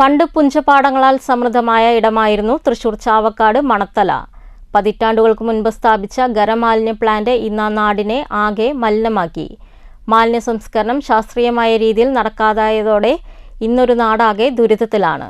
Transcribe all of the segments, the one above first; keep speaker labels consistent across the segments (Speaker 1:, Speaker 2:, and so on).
Speaker 1: പണ്ട് പുഞ്ചപാടങ്ങളാൽ സമൃദ്ധമായ ഇടമായിരുന്നു തൃശൂർ ചാവക്കാട് മണത്തല. പതിറ്റാണ്ടുകൾക്ക് മുൻപ് സ്ഥാപിച്ച ഖരമാലിന്യ പ്ലാന്റ് ഇന്ന് നാടിനെ ആകെ മലിനമാക്കി. മാലിന്യ സംസ്കരണം ശാസ്ത്രീയമായ രീതിയിൽ നടക്കാതായതോടെ ഇന്നൊരു നാടാകെ ദുരിതത്തിലാണ്.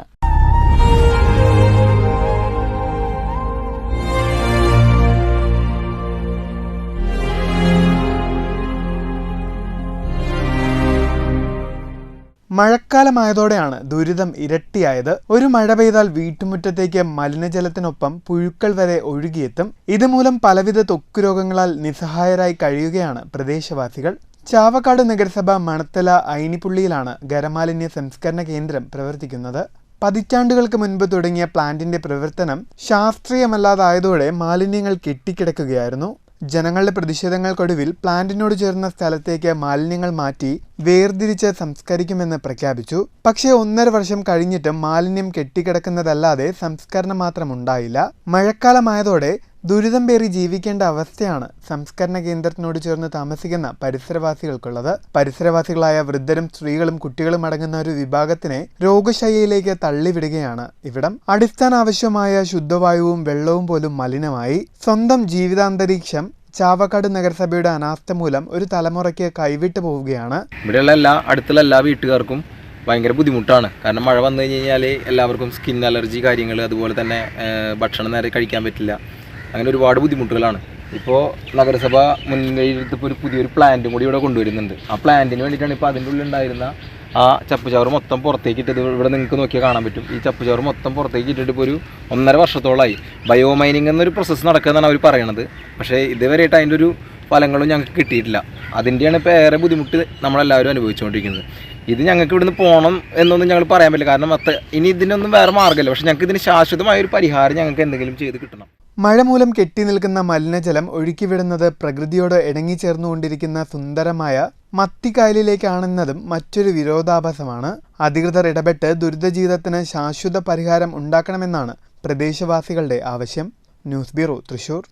Speaker 2: മഴക്കാലമായതോടെയാണ് ദുരിതം ഇരട്ടിയായത്. ഒരു മഴ പെയ്താൽ വീട്ടുമുറ്റത്തേക്ക് മലിനജലത്തിനൊപ്പം പുഴുക്കൾ വരെ ഒഴുകിയെത്തും. ഇതുമൂലം പലവിധ ത്വക്ക് രോഗങ്ങളാൽ നിസ്സഹായരായി കഴിയുകയാണ് പ്രദേശവാസികൾ. ചാവക്കാട് നഗരസഭ മണത്തല ഐനിപ്പുള്ളിയിലാണ് ഖരമാലിന്യ സംസ്കരണ കേന്ദ്രം പ്രവർത്തിക്കുന്നത്. പതിറ്റാണ്ടുകൾക്ക് മുൻപ് തുടങ്ങിയ പ്ലാന്റിന്റെ പ്രവർത്തനം ശാസ്ത്രീയമല്ലാതായതോടെ മാലിന്യങ്ങൾ കെട്ടിക്കിടക്കുകയായിരുന്നു. ജനങ്ങളുടെ പ്രതിഷേധങ്ങൾക്കൊടുവിൽ പ്ലാന്റിനോട് ചേർന്ന സ്ഥലത്തേക്ക് മാലിന്യങ്ങൾ മാറ്റി വേർതിരിച്ച് സംസ്കരിക്കുമെന്ന് പ്രഖ്യാപിച്ചു. പക്ഷേ ഒന്നര വർഷം കഴിഞ്ഞിട്ടും മാലിന്യം കെട്ടിക്കിടക്കുന്നതല്ലാതെ സംസ്കരണം മാത്രം ഉണ്ടായില്ല. മഴക്കാലമായതോടെ ദുരിതം പേറി ജീവിക്കേണ്ട അവസ്ഥയാണ് സംസ്കരണ കേന്ദ്രത്തിനോട് ചേർന്ന് താമസിക്കുന്ന പരിസരവാസികൾക്കുള്ളത്. പരിസരവാസികളായ വൃദ്ധരും സ്ത്രീകളും കുട്ടികളും അടങ്ങുന്ന ഒരു വിഭാഗത്തിനെ രോഗശയ്യയിലേക്ക് തള്ളിവിടുകയാണ് ഇവിടം. അടിസ്ഥാന ആവശ്യമായ ശുദ്ധവായുവും വെള്ളവും പോലും മലിനമായി. സ്വന്തം ജീവിതാന്തരീക്ഷം ചാവക്കാട് നഗരസഭയുടെ അനാസ്ഥ മൂലം ഒരു തലമുറയ്ക്ക് കൈവിട്ടു പോവുകയാണ്.
Speaker 3: ഇവിടെയുള്ള എല്ലാ അടുത്തുള്ള എല്ലാ വീട്ടുകാർക്കും ഭയങ്കര ബുദ്ധിമുട്ടാണ്. കാരണം മഴ വന്നു കഴിഞ്ഞ് കഴിഞ്ഞാൽ എല്ലാവർക്കും സ്കിൻ അലർജി കാര്യങ്ങൾ അതുപോലെ തന്നെ ഭക്ഷണം നേരെ കഴിക്കാൻ പറ്റില്ല. അങ്ങനെ ഒരുപാട് ബുദ്ധിമുട്ടുകളാണ്. ഇപ്പോൾ നഗരസഭ മുൻകൈയെടുത്തിപ്പോൾ ഒരു പുതിയൊരു പ്ലാന്റും കൂടി ഇവിടെ കൊണ്ടുവരുന്നുണ്ട്. ആ പ്ലാന്റിന് വേണ്ടിയിട്ടാണ് ഇപ്പോൾ അതിന്റെ ഉള്ളിൽ ഉണ്ടായിരുന്ന ആ ചപ്പുചവറ് മൊത്തം പുറത്തേക്ക് ഇട്ടത് ഇവിടെ നിങ്ങൾക്ക് നോക്കിയാൽ കാണാൻ പറ്റും. ഈ ചപ്പുചവറ് മൊത്തം പുറത്തേക്ക് ഇട്ടിട്ട് ഇപ്പോൾ ഒരു ഒന്നര വർഷത്തോളമായി ബയോ മൈനിങ് എന്നൊരു പ്രോസസ്സ് നടക്കുന്നതാണ് അവർ പറയണത്. പക്ഷേ ഇതുവരെയായിട്ട് അതിന്റെ ഒരു ഫലങ്ങളും ഞങ്ങൾക്ക് കിട്ടിയിട്ടില്ല. അതിന്റെയാണ് ഇപ്പോൾ ഏറെ ബുദ്ധിമുട്ട് നമ്മളെല്ലാവരും അനുഭവിച്ചുകൊണ്ടിരിക്കുന്നത്. ഇത് ഞങ്ങൾക്ക് ഇവിടുന്ന് പോകണം എന്നൊന്നും ഞങ്ങൾ പറയാൻ പറ്റില്ല. കാരണം അത്ര ഇനി ഇതിനൊന്നും വേറെ മാർഗമില്ല. പക്ഷേ ഞങ്ങൾക്ക് ഇതിന് ശാശ്വതമായ ഒരു പരിഹാരം ഞങ്ങൾക്ക് എന്തെങ്കിലും ചെയ്ത് കിട്ടണം.
Speaker 2: മഴ മൂലം കെട്ടി നിൽക്കുന്ന മലിനജലം ഒഴുക്കിവിടുന്നത് പ്രകൃതിയോട് ഇണങ്ങിച്ചേർന്നുകൊണ്ടിരിക്കുന്ന സുന്ദരമായ മത്തിക്കായലിലേക്കാണെന്നതും മറ്റൊരു വിരോധാഭാസമാണ്. അധികൃതർ ഇടപെട്ട് ദുരിതജീവിതത്തിന് ശാശ്വത പരിഹാരം ഉണ്ടാക്കണമെന്നാണ് പ്രദേശവാസികളുടെ ആവശ്യം. News bureau Thrissur.